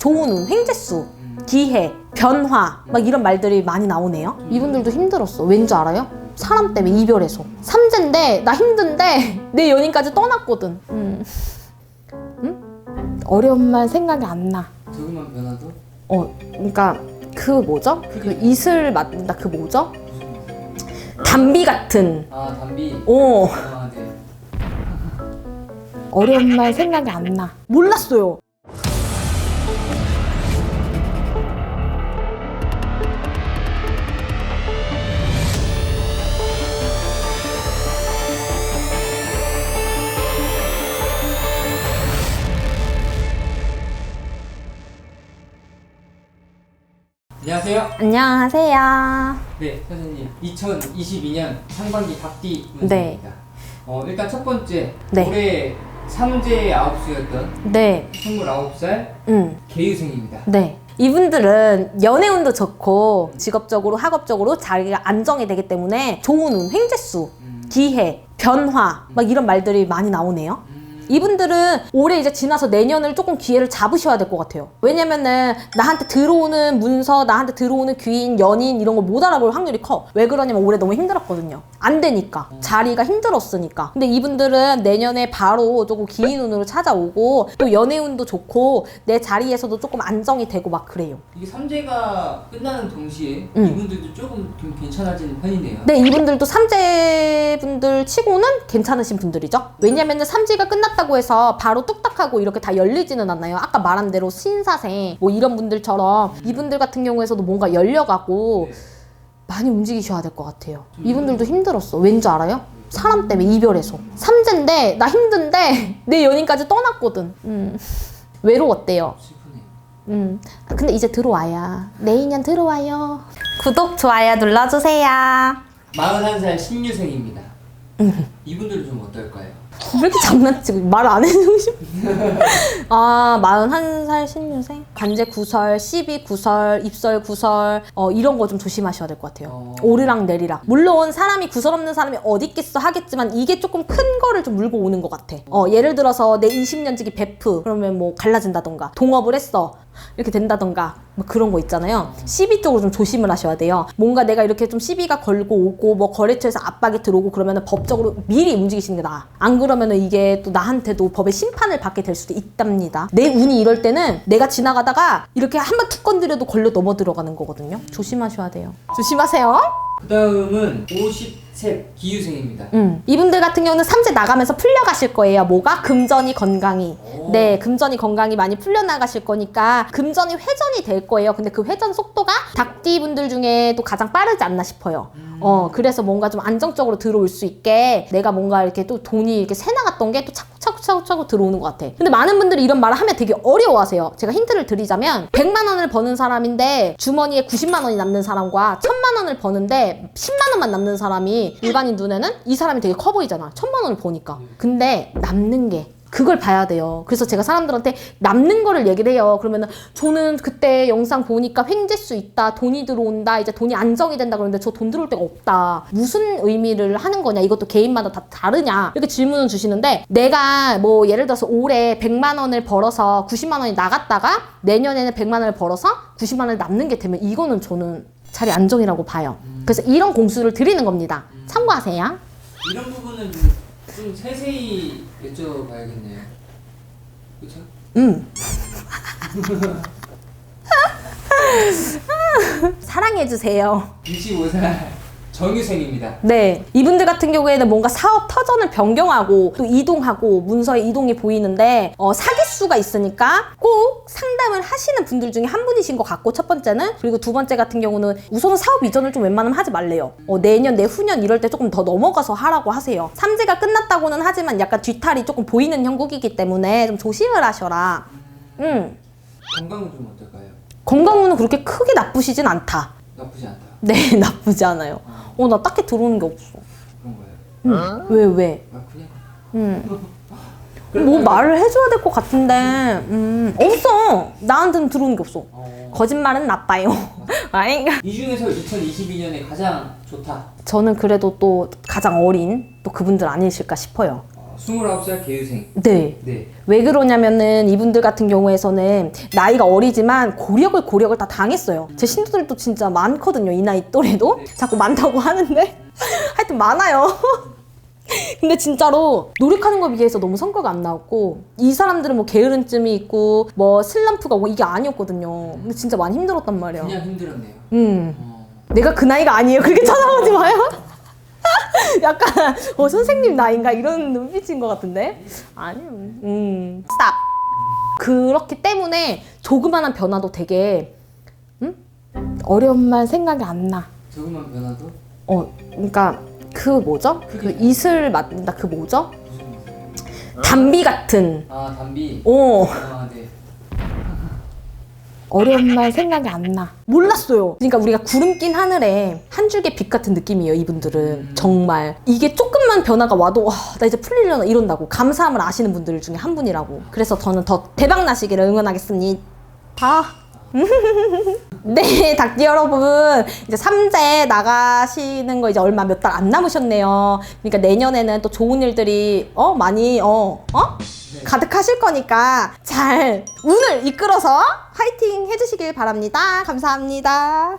좋은 운, 횡재수, 기회, 변화 막 이런 말들이 많이 나오네요. 이분들도 힘들었어. 왠 줄 알아요? 사람 때문에 이별해서. 삼재인데 나 힘든데 내 연인까지 떠났거든. 음. 음? 어려운 말 생각이 안 나. 조금만 변화도 어, 그러니까 그 뭐죠? 그 이슬 맞는다. 그 뭐죠? 담비 같은. 아 담비 어, 아, 네. 어려운 말 생각이 안 나. 몰랐어요. 안녕하세요 안녕하세요. 네 선생님 2022년 상반기 답디 네. 문제입니다 어, 일단 첫 번째 네. 올해 삼재 아홉 수였던 네, 29살 음. 개유생입니다 네. 이분들은 연애운도 좋고 직업적으로 학업적으로 자기가 안정이 되기 때문에 좋은 운, 횡재수, 음. 기회, 변화 막 이런 말들이 많이 나오네요. 음. 이분들은 올해 이제 지나서 내년을 조금 기회를 잡으셔야 될 것 같아요. 왜냐면은 나한테 들어오는 문서, 나한테 들어오는 귀인, 연인 이런 거 못 알아볼 확률이 커. 왜 그러냐면 올해 너무 힘들었거든요. 안 되니까. 자리가 힘들었으니까. 근데 이분들은 내년에 바로 조금 기인 운으로 찾아오고 또 연애 운도 좋고 내 자리에서도 조금 안정이 되고 막 그래요. 이게 삼재가 끝나는 동시에 음. 이분들도 조금 좀 괜찮아지는 편이네요 네, 이분들도 삼재분들 치고는 괜찮으신 분들이죠. 왜냐면은 삼재가 끝났 다고 해서 바로 뚝딱하고 이렇게 다 열리지는 않나요. 아까 말한 대로 신사생 뭐 이런 분들처럼 이분들 같은 경우에서도 뭔가 열려가고 네. 많이 움직이셔야 될 것 같아요. 이분들도 힘들었어. 왠줄 알아요? 사람 때문에 이별해서. 삼재인데 나 힘든데 내 연인까지 떠났거든. 음. 외로웠대요. 음. 근데 이제 들어와야. 내인년 들어와요. 구독, 좋아요 눌러주세요. 41살 신유생입니다 음. 이분들은 좀 어떨까요? 왜 이렇게 장난치고 말 안 해주고 싶어? 아, 41살 신유생? 관제 구설, 시비 구설, 입설 구설, 어, 이런 거 좀 조심하셔야 될 것 같아요. 어. 오르락 내리락. 물론 사람이 구설 없는 사람이 어디 있겠어 하겠지만 이게 조금 큰 거를 좀 물고 오는 것 같아. 어, 예를 들어서 내 20년지기 베프, 그러면 뭐 갈라진다던가, 동업을 했어. 이렇게 된다던가 뭐 그런 거 있잖아요. 시비 쪽으로 좀 조심을 하셔야 돼요. 뭔가 내가 이렇게 좀 시비가 걸고 오고 뭐 거래처에서 압박이 들어오고 그러면은 법적으로 미리 움직이시는 게 나아. 안 그러면은 이게 또 나한테도 법의 심판을 받게 될 수도 있답니다. 내 운이 이럴 때는 내가 지나가다가 이렇게 한번 툭 건드려도 걸려 넘어 들어가는 거거든요. 조심하셔야 돼요. 조심하세요. 그 다음은 50세 기유생입니다 음. 이분들 같은 경우는 삼재 나가면서 풀려가실 거예요. 뭐가? 금전이 건강이. 오. 네, 금전이 건강이 많이 풀려나가실 거니까 금전이 회전이 될 거예요. 근데 그 회전 속도가 닭띠 분들 중에 또 가장 빠르지 않나 싶어요. 어, 그래서 뭔가 좀 안정적으로 들어올 수 있게 내가 뭔가 이렇게 또 돈이 이렇게 새 나갔던 게 또 차곡차곡차곡 들어오는 것 같아. 근데 많은 분들이 이런 말을 하면 되게 어려워하세요. 제가 힌트를 드리자면 100만 원을 버는 사람인데 주머니에 90만 원이 남는 사람과 1000만 원을 버는데 10만 원만 남는 사람이 일반인 눈에는 이 사람이 되게 커 보이잖아. 1000만 원을 버니까. 근데 남는 게 그걸 봐야 돼요. 그래서 제가 사람들한테 남는 거를 얘기를 해요. 그러면은 저는 그때 영상 보니까 횡재수 있다, 돈이 들어온다, 이제 돈이 안정이 된다 그러는데 저 돈 들어올 데가 없다. 무슨 의미를 하는 거냐? 이것도 개인마다 다 다르냐? 이렇게 질문을 주시는데 내가 뭐 예를 들어서 올해 100만 원을 벌어서 90만 원이 나갔다가 내년에는 100만 원을 벌어서 90만 원을 남는 게 되면 이거는 저는 자리 안정이라고 봐요. 그래서 이런 공수를 드리는 겁니다. 참고하세요. 이런 부분은 좀, 좀 세세히 여쭤봐야겠네요 그쵸? 음. 사랑해주세요. 25살 정유생입니다 네. 이분들 같은 경우에는 뭔가 사업 터전을 변경하고 또 이동하고 문서의 이동이 보이는데 어, 사기수가 있으니까 꼭 상담을 하시는 분들 중에 한 분이신 것 같고 첫 번째는 그리고 두 번째 같은 경우는 우선은 사업 이전을 좀 웬만하면 하지 말래요. 어, 내년, 내후년 이럴 때 조금 더 넘어가서 하라고 하세요. 삼재가 끝났다고는 하지만 약간 뒤탈이 조금 보이는 형국이기 때문에 좀 조심을 하셔라. 음. 건강은 좀 어떨까요? 건강운은 그렇게 크게 나쁘시진 않다. 나쁘지 않다 네, 나쁘지 않아요. 어, 나 딱히 들어오는 게 없어. 그런 거예요 음. 왜, 왜? 아 그냥 음. 뭐 말을 해줘야 될 것 같은데, 음, 없어. 나한테는 들어오는 게 없어. 어, 거짓말은 나빠요. 아니, 이 중에서 2022년에 가장 좋다 저는 그래도 또 가장 어린 또 그분들 아니실까 싶어요. 어, 29살 개유생. 네. 네. 왜 그러냐면은 이분들 같은 경우에서는 나이가 어리지만 고력을 고력을 다 당했어요. 제 신도들도 진짜 많거든요. 이 나이 또래도. 네. 자꾸 많다고 하는데 하여튼 많아요. 근데 진짜로 노력하는 거에 비해서 너무 성과가 안 나왔고 이 사람들은 뭐 게으름증이 있고 뭐 슬럼프가 오고 이게 아니었거든요. 근데 진짜 많이 힘들었단 말이에요. 그냥 힘들었네요. 음. 어. 내가 그 나이가 아니에요. 그렇게 쳐다보지 마요. 약간 어 선생님 나이인가 이런 눈빛인 것 같은데 아니요. 음 스탑. 그렇기 때문에 조그마한 변화도 되게 음? 어려운 말 생각이 안 나. 조금만 변화도 어 그러니까 그 뭐죠? 그 이슬 맞는다. 그 뭐죠? 무슨 담비 같은. 아 담비. 어아 네. 어려운 말 생각이 안 나. 몰랐어요. 그러니까 우리가 구름 낀 하늘에 한 줄기 빛 같은 느낌이에요, 이분들은. 음. 정말. 이게 조금만 변화가 와도, 와, 나 이제 풀리려나 이런다고. 감사함을 아시는 분들 중에 한 분이라고. 그래서 저는 더 대박 나시기를 응원하겠습니다. 네, 닭띠 여러분. 이제 삼재 나가시는 거 이제 얼마 몇 달 안 남으셨네요. 그러니까 내년에는 또 좋은 일들이, 어, 많이, 어, 어? 네. 가득하실 거니까 잘 운을 이끌어서 화이팅 해주시길 바랍니다. 감사합니다.